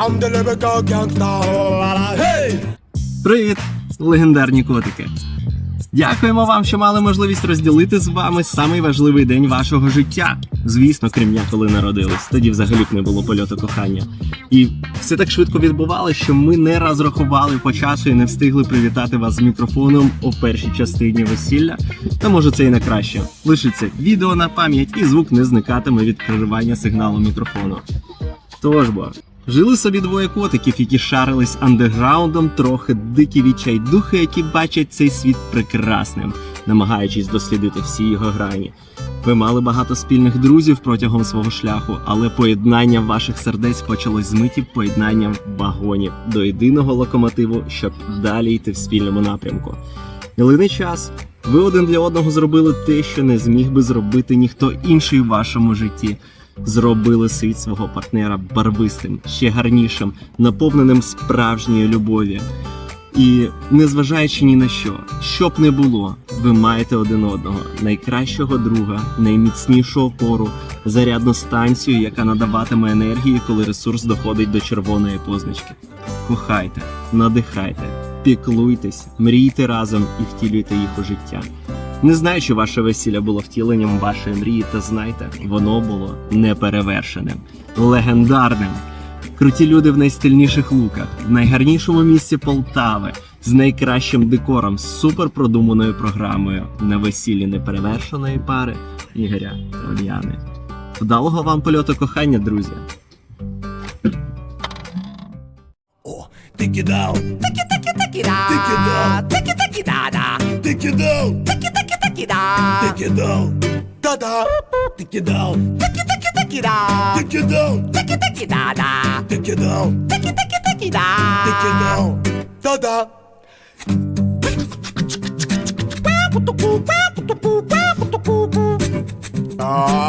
I'm the lyrical gangster. Hey! Привіт, легендарні котики! Дякуємо вам, що мали можливість розділити з вами самий важливий день вашого життя. Звісно, крім дня, коли народились. Тоді взагалі б не було польоту кохання. І все так швидко відбувалося, що ми не розрахували по часу і не встигли привітати вас з мікрофоном у першій частині весілля. Та може це і не краще. Лишиться відео на пам'ять, і звук не зникатиме від переривання сигналу мікрофону. Тож бо, жили собі двоє котиків, які шарились андеграундом, трохи дикі відчайдухи, які бачать цей світ прекрасним, намагаючись дослідити всі його грані. Ви мали багато спільних друзів протягом свого шляху, але поєднання ваших сердець почалось з миті поєднанням вагонів до єдиного локомотиву, щоб далі йти в спільному напрямку. Мілиний час. Ви один для одного зробили те, що не зміг би зробити ніхто інший в вашому житті. Зробили світ свого партнера барвистим, ще гарнішим, наповненим справжньої любові. І незважаючи ні на що, що б не було, ви маєте один одного, найкращого друга, найміцнішу опору, зарядну станцію, яка надаватиме енергії, коли ресурс доходить до червоної позначки. Кохайте, надихайте, піклуйтесь, мрійте разом і втілюйте їх у життя. Не знаю, чи ваше весілля було втіленням вашої мрії, та знайте, воно було неперевершеним, легендарним. Круті люди в найстильніших луках, в найгарнішому місці Полтави, з найкращим декором, з суперпродуманою програмою на весіллі неперевершеної пари Ігоря та Ульяни. Вдалого вам польоту кохання, друзі! Oh, take it down, Tiki tiki tiki da. Tiki da. Tiki dá. Tequidão, da Tequidão, tequi tequi tequi da da tequi tequi dadá. Tequidão, tequi da tequi dá. da da Ah.